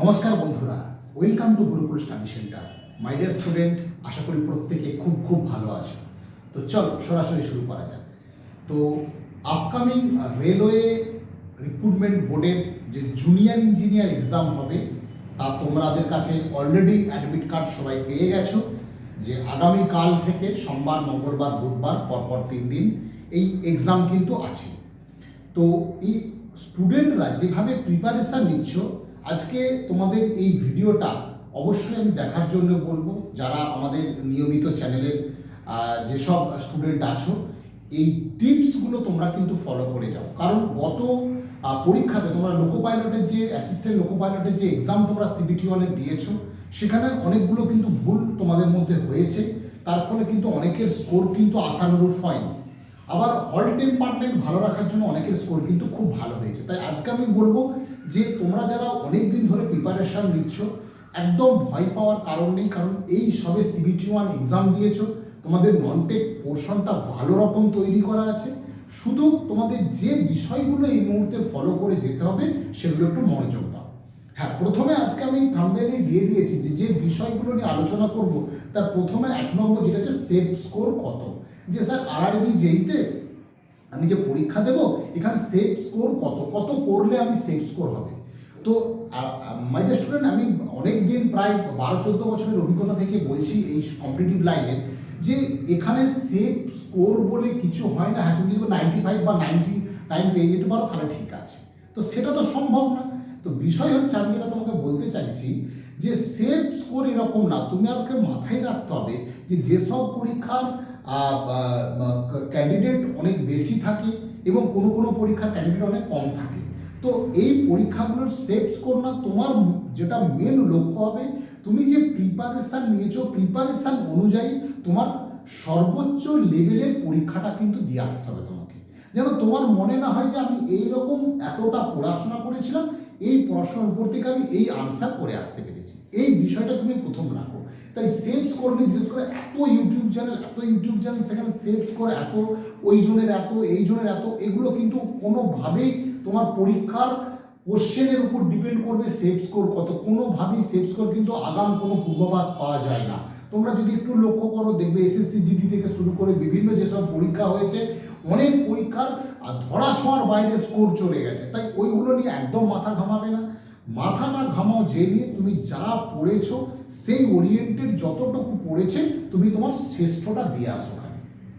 নমস্কার বন্ধুরা welcome to Gurukul study centre my dear student আশা করি প্রত্যেকে খুব খুব ভালো আছো। তো চলো, সরাসরি শুরু করা যাক। তো আপকামিং রেলওয়ে রিক্রুটমেন্ট বোর্ডের যে জুনিয়র ইঞ্জিনিয়ার এক্সাম হবে, তা তোমাদের কাছে অলরেডি অ্যাডমিট কার্ড সবাই পেয়ে গেছো, যে আগামী কাল থেকে সোমবার, মঙ্গলবার, বুধবার, পরপর তিন দিন এই এক্সাম কিন্তু আছে। তো এই স্টুডেন্টরা যেভাবে প্রিপারেশান নিচ্ছ আজকে তোমাদের এই ভিডিওটা অবশ্যই আমি দেখার জন্য বলব, যারা আমাদের নিয়মিত চ্যানেলের যেসব স্টুডেন্ট আছো, এই টিপসগুলো তোমরা কিন্তু ফলো করে যাও। কারণ গত পরীক্ষাতে তোমরা লোকো পাইলটের যে অ্যাসিস্ট্যান্ট লোকো পাইলটের যে এক্সাম তোমরা সিবিটি ওয়ানে দিয়েছ, সেখানে অনেকগুলো কিন্তু ভুল তোমাদের মধ্যে হয়েছে, তার ফলে কিন্তু অনেকের স্কোর কিন্তু আশানুরূপ হয়নি। আবার হল টেম্পারমেন্ট ভালো রাখার জন্য অনেকের স্কোর কিন্তু খুব ভালো হয়েছে। তাই আজকে আমি বলব যে তোমরা যারা অনেক দিন ধরে প্রিপারেশন নিচ্ছ, একদম ভয় পাওয়ার কারণ নেই, কারণ এই সবে সিবিটি ওয়ান এক্সাম দিয়েছ, তোমাদের ননটেক পোর্শনটা ভালো রকম তৈরি করা আছে। শুধু তোমাদের যে বিষয়গুলো এই মুহূর্তে ফলো করে যেতে হবে, সেগুলো একটু মনোযোগ দাও। হ্যাঁ প্রথমে আজকে আমি থাম্বেলে দিয়ে দিয়েছি যে যে বিষয়গুলো নিয়ে আলোচনা করব, তার প্রথমে এক নম্বর যেটা হচ্ছে সেফ স্কোর কত। যে স্যার আর আরআরবি যেইতে আমি যে পরীক্ষা দেব, এখানে সেফ স্কোর কত? কত করলে আমি সেফ স্কোর হবে? তো মাই স্টুডেন্ট আমি অনেক দিন প্রায় বারো, চোদ্দ বছরের অভিজ্ঞতা থেকে বলছি এই কম্পিটিটিভ লাইনের যে এখানে সেফ স্কোর বলে কিছু হয় না। হ্যাঁ তুমি যদি নাইনটি ফাইভ বা নাইনটি নাইন পেয়ে যেতে পারো, তাহলে ঠিক আছে। তো সেটা তো সম্ভব না। তো বিষয় হচ্ছে, আমি যেটা তোমাকে বলতে চাইছি যে সেফ স্কোর এরকম না। তুমি আমাকে মাথায় রাখতে হবে যে যেসব পরীক্ষার ক্যান্ডিডেট অনেক বেশি থাকে এবং কোনো কোনো পরীক্ষার ক্যান্ডিডেট অনেক কম থাকে। তো এই পরীক্ষাগুলোর সেফ স্কোর না তোমার যেটা মেন লক্ষ্য হবে, তুমি যে প্রিপারেশান নিয়েছো প্রিপারেশান অনুযায়ী তোমার সর্বোচ্চ লেভেলের পরীক্ষাটা কিন্তু দিয়ে আসতে হবে তোমাকে। যেন তোমার মনে না হয় যে আমি এই রকম এতটা পড়াশোনা করেছিলাম, এই পড়াশোনার উপর থেকে আমি এই আনসার করে আসতে পেরেছি। এই বিষয়টা তুমি প্রথম রাখো। তাই সেভ স্কোর নিয়ে, বিশেষ করে এত ইউটিউব চ্যানেল এত ইউটিউব চ্যানেল সেখানে সেভ স্কোর এত, ওই জনের এত, এই জনের এত, এগুলো কিন্তু কোনোভাবেই তোমার পরীক্ষার কোশ্চেনের উপর ডিপেন্ড করবে সেভ স্কোর কত। কোনোভাবেই সেভ স্কোর কিন্তু আগাম কোনো পূর্বাভাস পাওয়া যায় না। তোমরা যদি একটু লক্ষ্য করো, দেখবে এসএসসি জিডি থেকে শুরু করে বিভিন্ন যেসব পরীক্ষা হয়েছে, অনেক পরীক্ষার ধরা ছোঁয়ার বাইরে স্কোর চলে গেছে। তাই ওইগুলো নিয়ে একদম মাথা ঘামাবে না। মাথা না ঘামাও, যে নিয়ে তুমি যা পড়েছো সেই ওরিয়েন্টেড যতটুকু পড়েছে, তুমি তোমার শ্রেষ্ঠটা দিয়ে আসো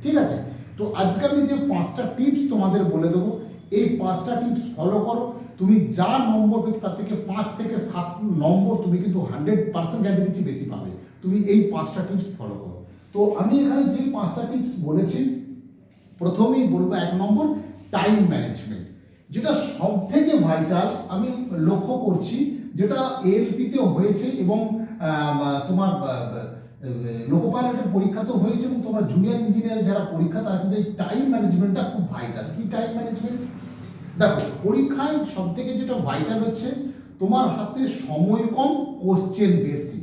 ঠিক আছে? তো আজকে আমি যে পাঁচটা টিপস তোমাদের বলে দেবো, এই পাঁচটা টিপস ফলো করো। তুমি যা নম্বর পেতে তার থেকে পাঁচ থেকে সাত নম্বর তুমি কিন্তু হান্ড্রেড পার্সেন্ট গ্যারান্টি দিচ্ছি বেশি পাবে। তুমি এই পাঁচটা টিপস ফলো করো। তো আমি এখানে যে পাঁচটা টিপস বলেছি, প্রথমেই বলব এক নম্বর টাইম ম্যানেজমেন্ট যেটা সব থেকে ভাইটাল আমি লক্ষ্য করছি, যেটা এএলপিতে হয়েছে এবং তোমার লোকো পাইলটের পরীক্ষা তো হয়েছে এবং তোমার জুনিয়র ইঞ্জিনিয়ার যারা পরীক্ষা, তারা কিন্তু এই টাইম ম্যানেজমেন্টটা খুব ভাইটাল কি টাইম ম্যানেজমেন্ট দেখো, পরীক্ষায় সব থেকে যেটা ভাইটাল হচ্ছে, তোমার হাতে সময় কম কোশ্চেন বেশি।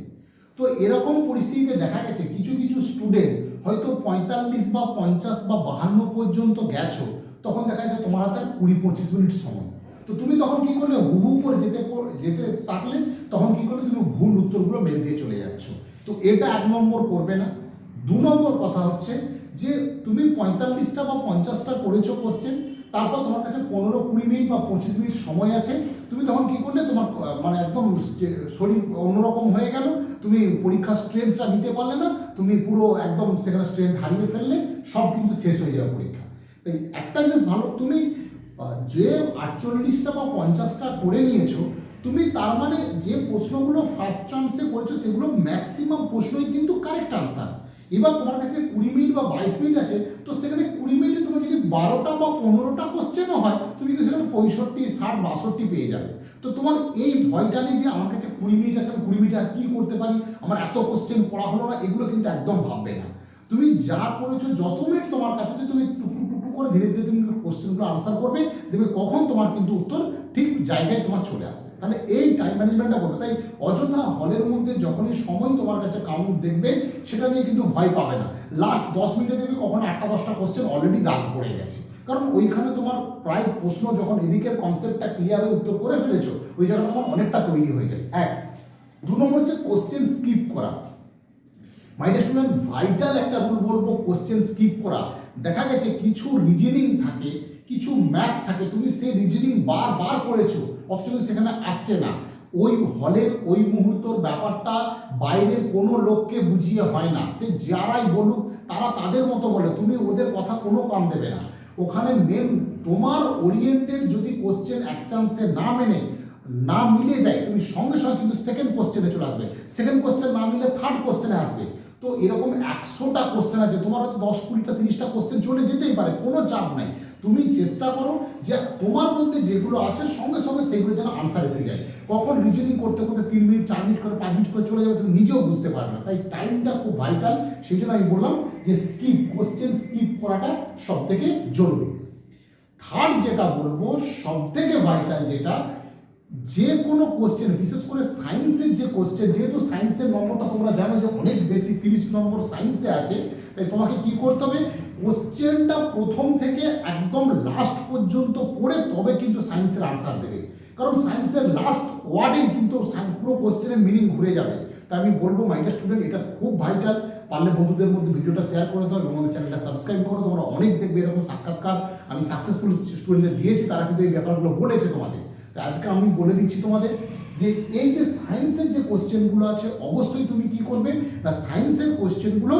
তো এরকম পরিস্থিতিতে দেখা গেছে, কিছু কিছু স্টুডেন্ট হয়তো পঁয়তাল্লিশ বা পঞ্চাশ বা বাহান্ন পর্যন্ত গেছো, তখন দেখা যাচ্ছে তোমার হাতে কুড়ি, পঁচিশ মিনিট সময়। তো তুমি তখন কি করলে? হু হু করে যেতে যেতে থাকলে, তখন কি করলে? তুমি ভুল মেরে দিয়ে চলে যাচ্ছ। তো এটা এক নম্বর করবে না। দু নম্বর কথা হচ্ছে যে, তুমি পঁয়তাল্লিশটা বা পঞ্চাশটা করেছ কোশ্চেন তারপর তোমার কাছে পনেরো কুড়ি মিনিট বা পঁচিশ মিনিট সময় আছে। তুমি তখন কি করলে? তোমার মানে একদম শরীর অন্যরকম হয়ে গেল। তুমি পরীক্ষার স্ট্রেংথটা নিতে পারলে না। তুমি পুরো একদম সেখানে স্ট্রেংথ হারিয়ে ফেললে। সব কিন্তু শেষ হয়ে যাবে পরীক্ষা। তাই একটা জিনিস ভালো, তুমি যে আটচল্লিশটা বা পঞ্চাশটা করে নিয়েছো তুমি তার মানে যে প্রশ্নগুলো ফার্স্ট চান্সে করেছ, সেগুলো ম্যাক্সিমাম প্রশ্নই কিন্তু কারেক্ট আনসার এবার তোমার কাছে কুড়ি মিনিট বা বাইশ মিনিট আছে, তো সেখানে কুড়ি মিনিটে তুমি যদি বারোটা বা পনেরোটা কোশ্চেনও হয়, তুমি কিন্তু সেখানে পঁয়ষট্টি, ষাট, বাষট্টি পেয়ে যাবে। তো তোমার এই ভয়টা নেই যে আমার কাছে কুড়ি মিনিট আছে, আমি কুড়ি মিনিট আর কী করতে পারি, আমার এত কোশ্চেন পড়া হলো না, এগুলো কিন্তু একদম ভাববে না। তুমি যা করেছ, যত মিনিট তোমার কাছে তুমি টুকটুক করে ধীরে ধীরে তুমি কোশ্চেনগুলো আনসার করবে, দেখবে কখন তোমার কিন্তু উত্তর ঠিক জায়গায় তোমার চলে আসবে। তাহলে এই টাইম ম্যানেজমেন্টটা করবে। তাই অযথা হলের মধ্যে যখনই সময় তোমার কাছে কাউন্ট দেখবে, সেটা নিয়ে কিন্তু ভয় পাবে না। লাস্ট দশ মিনিটে দেখবে কখন আটটা দশটা কোশ্চেন অলরেডি দাগ পড়ে গেছে। কারণ ওইখানে তোমার প্রায় প্রশ্ন যখন এদিকের কনসেপ্টটা ক্লিয়ার হয়ে উত্তর করে ফেলেছো, ওই জায়গাটা তোমার অনেকটা তৈরি হয়ে যায়। এক, দু নম্বর হচ্ছে কোশ্চেন স্কিপ করা। মাইড স্টুডেন্ট ভাইটাল একটা রুল বলব কোশ্চেন স্কিপ করা। দেখা গেছে কিছু রিজনিং থাকে, কিছু ম্যাথ থাকে, তুমি সেই রিজনিং বারবার করেছ, অথচ সেখানে আসছে না। ওই হলের ওই মুহূর্তর ব্যাপারটা বাইরের কোনো লোককে বুঝিয়ে হয় না। সে যারাই বলুক, তারা তাদের মতো বলে, তুমি ওদের কথা কোনো কাম দেবে না। ওখানে মেন তোমার ওরিয়েন্টেড যদি কোশ্চেন এক চান্সে না মেনে, না মিলে যায়, তুমি সঙ্গে সঙ্গে কিন্তু সেকেন্ড কোশ্চেনে চলে আসবে। সেকেন্ড কোশ্চেন না মিলে থার্ড কোশ্চেনে আসবে। তো এরকম একশোটা কোশ্চেন আছে। তোমার হয়তো দশ কুড়িটা, তিরিশটা কোশ্চেন চলে যেতেই পারে, কোনো চাপ নাই। তুমি চেষ্টা করো যে তোমার মধ্যে যেগুলো আছে, সঙ্গে সঙ্গে সেগুলো যেন আনসার এসে যায়। কখন রিজনিং করতে করতে তিন মিনিট, চার মিনিট করে, পাঁচ মিনিট করে চলে যাবে, তুমি নিজেও বুঝতে পারবে না। তাই টাইমটা খুব ভাইটাল সেই জন্য আমি বললাম যে স্কিপ কোশ্চেন স্কিপ করাটা সব থেকে জরুরি। থার্ড যেটা বলব সব থেকে ভাইটাল যেটা যে কোনো কোশ্চেন বিশেষ করে সায়েন্সের যে কোশ্চেন যেহেতু সায়েন্সের নম্বরটা তোমরা জানো যে অনেক বেশি, তিরিশ নম্বর সায়েন্সে আছে, তাই তোমাকে কি করতে হবে? কোশ্চেনটা প্রথম থেকে একদম লাস্ট পর্যন্ত পড়ে তবে কিন্তু সায়েন্সের আনসার দেবে। কারণ সায়েন্সের লাস্ট ওয়ার্ডেই কিন্তু পুরো কোশ্চেনের মিনিং ঘুরে যাবে। তাই আমি বলব মাইন্ডের স্টুডেন্ট এটা খুব ভাইটাল পারলে বন্ধুদের মধ্যে ভিডিওটা শেয়ার করে দাও এবং আমাদের চ্যানেলটা সাবস্ক্রাইব করো। তোমরা অনেক দেখবে এরকম সাক্ষাৎকার। আমি সাকসেসফুল স্টুডেন্টদের দিয়েছি, তারা কিন্তু এই ব্যাপারগুলো বলেছে তোমাদের। আজকে আমি বলে দিচ্ছি তোমাদের যে এই যে সায়েন্সের যে কোশ্চেনগুলো আছে, অবশ্যই তুমি কি করবে? না সায়েন্সের কোশ্চেনগুলো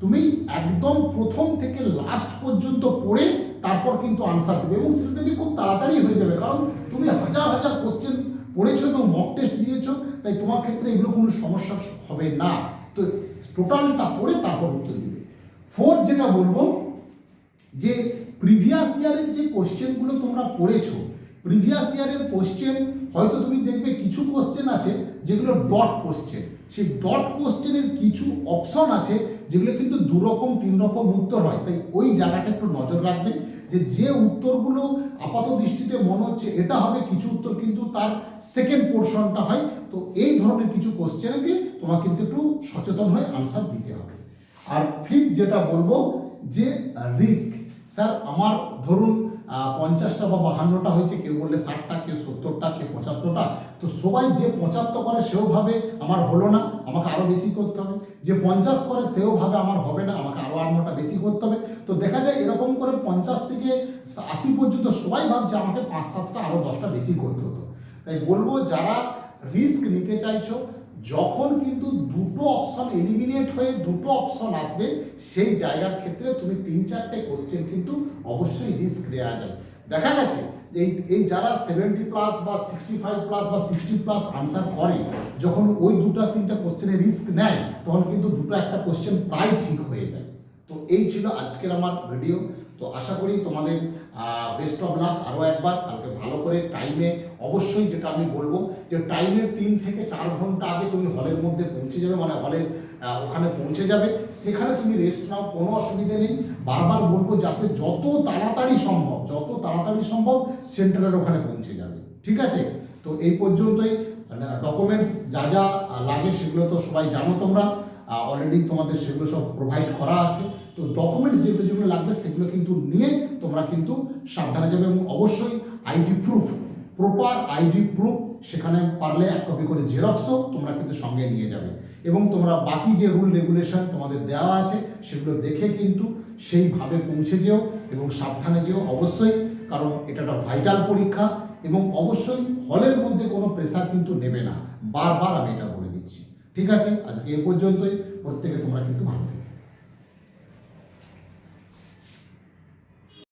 তুমি একদম প্রথম থেকে লাস্ট পর্যন্ত পড়ে তারপর কিন্তু আনসার দেবে এবং সেটা তুমি খুব তাড়াতাড়ি হয়ে যাবে। কারণ তুমি হাজার হাজার কোশ্চেন পড়েছো এবং মক টেস্ট দিয়েছ, তাই তোমার ক্ষেত্রে এগুলো কোনো সমস্যা হবে না। তো টোটালটা পড়ে তারপর উত্তর দিবে। ফোর যেটা বলব, যে প্রিভিয়াস ইয়ারের যে কোশ্চেনগুলো তোমরা পড়েছো প্রিভিয়াস ইয়ারের কোশ্চেন হয়তো তুমি দেখবে কিছু কোশ্চেন আছে যেগুলো ডট কোশ্চেন সেই ডট কোশ্চেনের কিছু অপশন আছে যেগুলো কিন্তু দু রকম তিন রকম উত্তর হয়। তাই ওই জায়গাটা একটু নজর রাখবে যে যে উত্তরগুলো আপাত দৃষ্টিতে মনে হচ্ছে এটা হবে, কিছু উত্তর কিন্তু তার সেকেন্ড পোর্শনটা হয়। তো এই ধরনের কিছু কোশ্চেনকে তোমার কিন্তু একটু সচেতন হয়ে আনসার দিতে হবে। আর ফিফথ যেটা বলব যে রিস্ক স্যার আমার ধরুন পঞ্চাশটা বা বাহান্নটা হয়েছে, কেউ বললে ষাটটা, কেউ সত্তরটা, কেউ পঁচাত্তরটা। তো সবাই যে পঁচাত্তর করে সেও ভাবে আমার হলো না, আমাকে আরও বেশি করতে হবে। যে পঞ্চাশ করে সেও ভাবে আমার হবে না, আমাকে আরও আট বেশি করতে হবে। তো দেখা যায় এরকম করে পঞ্চাশ থেকে আশি পর্যন্ত সবাই ভাবছে আমাকে পাঁচ, সাতটা আরও দশটা বেশি করতে হতো। তাই বলব, যারা রিস্ক নিতে চাইছো যখন কিন্তু দুটো অপশন এলিমিনেট হয়ে দুটো অপশন আসবে, সেই জায়গার ক্ষেত্রে তুমি তিন চারটে কোশ্চেন কিন্তু অবশ্যই রিস্ক দেওয়া যায়। দেখা গেছে এই এই যারা সেভেন্টি প্লাস বা সিক্সটি ফাইভ প্লাস বা সিক্সটি প্লাস আনসার করে, যখন ওই দুটো তিনটা কোশ্চেনে রিস্ক নেয়, তখন কিন্তু দুটো একটা কোশ্চেন প্রায় ঠিক হয়ে যায়। তো এই ছিল আজকের আমার ভিডিও তো আশা করি তোমাদের বেস্ট অফ লাক আরও একবার, কালকে ভালো করে টাইমে অবশ্যই যেটা আমি বলব যে টাইমের তিন থেকে চার ঘণ্টা আগে তুমি হলের মধ্যে পৌঁছে যাবে মানে হলের ওখানে পৌঁছে যাবে। সেখানে তুমি রেস্ট নাও, কোনো অসুবিধে নেই। বারবার বলব যাতে যত তাড়াতাড়ি সম্ভব, যত তাড়াতাড়ি সম্ভব সেন্টারের ওখানে পৌঁছে যাবে। ঠিক আছে? তো এই পর্যন্তই। ডকুমেন্টস যা যা লাগে সেগুলো তো সবাই জানো তোমরা। অলরেডি তোমাদের সেগুলো সব প্রোভাইড করা আছে। তো ডকুমেন্টস যেগুলো যেগুলো লাগবে সেগুলো কিন্তু নিয়ে তোমরা কিন্তু সাবধানে যাবে এবং অবশ্যই ID proof proper ID proof সেখানে পারলে এক কপি করে জেরক্সও তোমরা কিন্তু সঙ্গে নিয়ে যাবে। এবং তোমরা বাকি যে রুল রেগুলেশন তোমাদের দেওয়া আছে সেগুলো দেখে কিন্তু সেইভাবে পৌঁছে যেও এবং সাবধানে যেও অবশ্যই, কারণ এটা একটা ভাইটাল পরীক্ষা এবং অবশ্যই হলের মধ্যে কোনো প্রেসার কিন্তু নেবে না। বারবার আমি এটা বলে দিচ্ছি। ঠিক আছে? আজকে এ পর্যন্তই। প্রত্যেকে তোমরা কিন্তু ভালো থেকো।